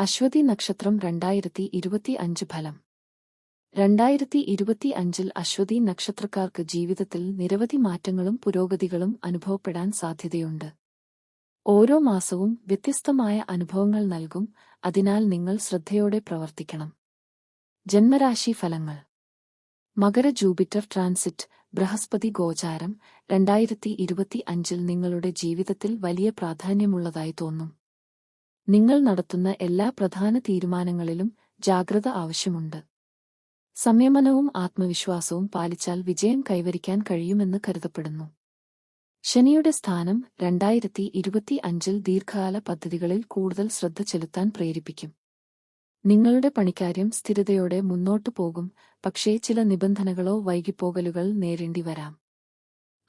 അശ്വതി നക്ഷത്രം രണ്ടായിരത്തി ഇരുപത്തി അഞ്ച് ഫലം. രണ്ടായിരത്തി ഇരുപത്തി അഞ്ചിൽ അശ്വതി നക്ഷത്രക്കാർക്ക് ജീവിതത്തിൽ നിരവധി മാറ്റങ്ങളും പുരോഗതികളും അനുഭവപ്പെടാൻ സാധ്യതയുണ്ട്. ഓരോ മാസവും വ്യത്യസ്തമായ അനുഭവങ്ങൾ നൽകും അതിനാൽ നിങ്ങൾ ശ്രദ്ധയോടെ പ്രവർത്തിക്കണം. ജന്മരാശി ഫലങ്ങൾ. മകര ജൂപിറ്റർ ട്രാൻസിറ്റ് ബൃഹസ്പതി ഗോചാരം രണ്ടായിരത്തി ഇരുപത്തി അഞ്ചിൽ നിങ്ങളുടെ ജീവിതത്തിൽ വലിയ പ്രാധാന്യമുള്ളതായി തോന്നും. നിങ്ങൾ നടത്തുന്ന എല്ലാ പ്രധാന തീരുമാനങ്ങളിലും ജാഗ്രത ആവശ്യമുണ്ട്. സംയമനവും ആത്മവിശ്വാസവും പാലിച്ചാൽ വിജയം കൈവരിക്കാൻ കഴിയുമെന്ന് കരുതപ്പെടുന്നു. ശനിയുടെ സ്ഥാനം രണ്ടായിരത്തി ഇരുപത്തി അഞ്ചിൽ ദീർഘകാല പദ്ധതികളിൽ കൂടുതൽ ശ്രദ്ധ ചെലുത്താൻ പ്രേരിപ്പിക്കും. നിങ്ങളുടെ പണിക്കാര്യം സ്ഥിരതയോടെ മുന്നോട്ടു പോകും പക്ഷേ ചില നിബന്ധനകളോ വൈകിപ്പോകലുകൾ നേരിണ്ടി വരാം.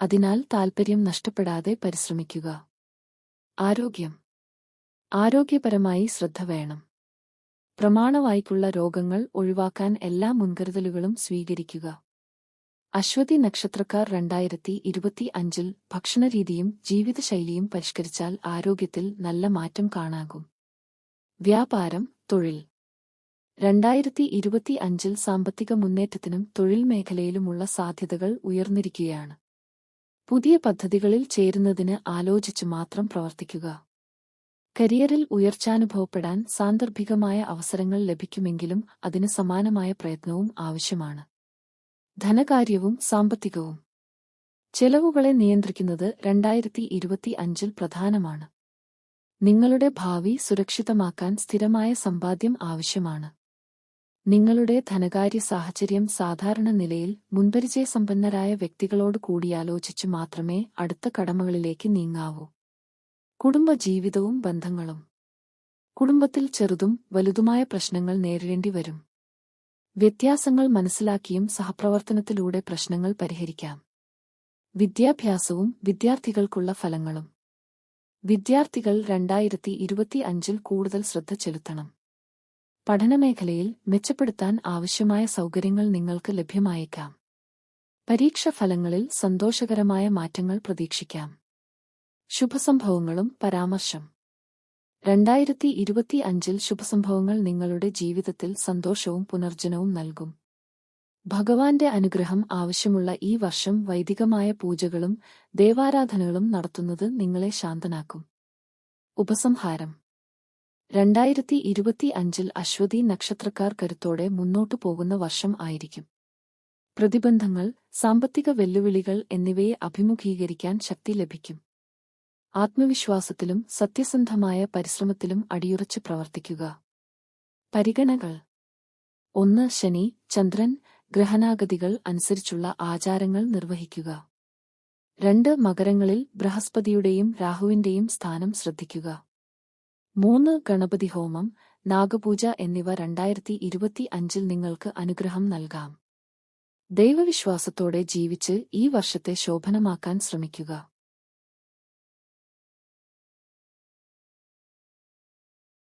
അതിനാൽ താൽപ്പര്യം നഷ്ടപ്പെടാതെ പരിശ്രമിക്കുക. ആരോഗ്യം. ആരോഗ്യപരമായി ശ്രദ്ധ വേണം. പ്രമാണവായിക്കുള്ള രോഗങ്ങൾ ഒഴിവാക്കാൻ എല്ലാ മുൻകരുതലുകളും സ്വീകരിക്കുക. അശ്വതി നക്ഷത്രക്കാർ രണ്ടായിരത്തി ഇരുപത്തി അഞ്ചിൽ ഭക്ഷണരീതിയും ജീവിതശൈലിയും പരിഷ്കരിച്ചാൽ ആരോഗ്യത്തിൽ നല്ല മാറ്റം കാണാകും. വ്യാപാരം തൊഴിൽ. രണ്ടായിരത്തി ഇരുപത്തി അഞ്ചിൽ സാമ്പത്തിക മുന്നേറ്റത്തിനും തൊഴിൽ മേഖലയിലുമുള്ള സാധ്യതകൾ ഉയർന്നിരിക്കുകയാണ്. പുതിയ പദ്ധതികളിൽ ചേരുന്നതിന് ആലോചിച്ച് മാത്രം പ്രവർത്തിക്കുക. കരിയറിൽ ഉയർച്ചാനുഭവപ്പെടാൻ സാന്ദർഭികമായ അവസരങ്ങൾ ലഭിക്കുമെങ്കിലും അതിന് സമാനമായ പ്രയത്നവും ആവശ്യമാണ്. ധനകാര്യവും സാമ്പത്തികവും. ചെലവുകളെ നിയന്ത്രിക്കുന്നത് രണ്ടായിരത്തി ഇരുപത്തി അഞ്ചിൽ പ്രധാനമാണ്. നിങ്ങളുടെ ഭാവി സുരക്ഷിതമാക്കാൻ സ്ഥിരമായ സമ്പാദ്യം ആവശ്യമാണ്. നിങ്ങളുടെ ധനകാര്യ സാഹചര്യം സാധാരണ നിലയിൽ മുൻപരിചയസമ്പന്നരായ വ്യക്തികളോട് കൂടിയാലോചിച്ചു മാത്രമേ അടുത്ത കടമകളിലേക്ക് നീങ്ങാവൂ. കുടുംബജീവിതവും ബന്ധങ്ങളും. കുടുംബത്തിൽ ചെറുതും വലുതുമായ പ്രശ്നങ്ങൾ നേരിടേണ്ടി വരും. വ്യത്യാസങ്ങൾ മനസ്സിലാക്കിയും സഹപ്രവർത്തനത്തിലൂടെ പ്രശ്നങ്ങൾ പരിഹരിക്കാം. വിദ്യാഭ്യാസവും വിദ്യാർത്ഥികൾക്കുള്ള ഫലങ്ങളും. വിദ്യാർത്ഥികൾ രണ്ടായിരത്തി ഇരുപത്തി അഞ്ചിൽ കൂടുതൽ ശ്രദ്ധ ചെലുത്തണം. പഠനമേഖലയിൽ മെച്ചപ്പെടുത്താൻ ആവശ്യമായ സൗകര്യങ്ങൾ നിങ്ങൾക്ക് ലഭ്യമായേക്കാം. പരീക്ഷ ഫലങ്ങളിൽ സന്തോഷകരമായ മാറ്റങ്ങൾ പ്രതീക്ഷിക്കാം. ശുഭസംഭവങ്ങളും പരാമർശം. രണ്ടായിരത്തി ഇരുപത്തി അഞ്ചിൽ ശുഭസംഭവങ്ങൾ നിങ്ങളുടെ ജീവിതത്തിൽ സന്തോഷവും പുനർജനവും നൽകും. ഭഗവാന്റെ അനുഗ്രഹം ആവശ്യമുള്ള ഈ വർഷം വൈദികമായ പൂജകളും ദേവാരാധനകളും നടത്തുന്നത് നിങ്ങളെ ശാന്തനാക്കും. ഉപസംഹാരം. രണ്ടായിരത്തി ഇരുപത്തി അഞ്ചിൽ അശ്വതി നക്ഷത്രക്കാർ കരുത്തോടെ മുന്നോട്ടു പോകുന്ന വർഷം ആയിരിക്കും. പ്രതിബന്ധങ്ങൾ സാമ്പത്തിക വെല്ലുവിളികൾ എന്നിവയെ അഭിമുഖീകരിക്കാൻ ശക്തി ലഭിക്കും. ആത്മവിശ്വാസത്തിലും സത്യസന്ധമായ പരിശ്രമത്തിലും അടിയുറച്ച് പ്രവർത്തിക്കുക. പരിഗണകൾ. ഒന്ന് ശനി ചന്ദ്രൻ ഗ്രഹനാഗതികൾ അനുസരിച്ചുള്ള ആചാരങ്ങൾ നിർവഹിക്കുക. രണ്ട് മകരങ്ങളിൽ ബൃഹസ്പതിയുടെയും രാഹുവിന്റെയും സ്ഥാനം ശ്രദ്ധിക്കുക. മൂന്ന് ഗണപതി ഹോമം നാഗപൂജ എന്നിവ രണ്ടായിരത്തി ഇരുപത്തി അഞ്ചിൽ നിങ്ങൾക്ക് അനുഗ്രഹം നൽകാം. ദൈവവിശ്വാസത്തോടെ ജീവിച്ച് ഈ വർഷത്തെ ശോഭനമാക്കാൻ ശ്രമിക്കുക.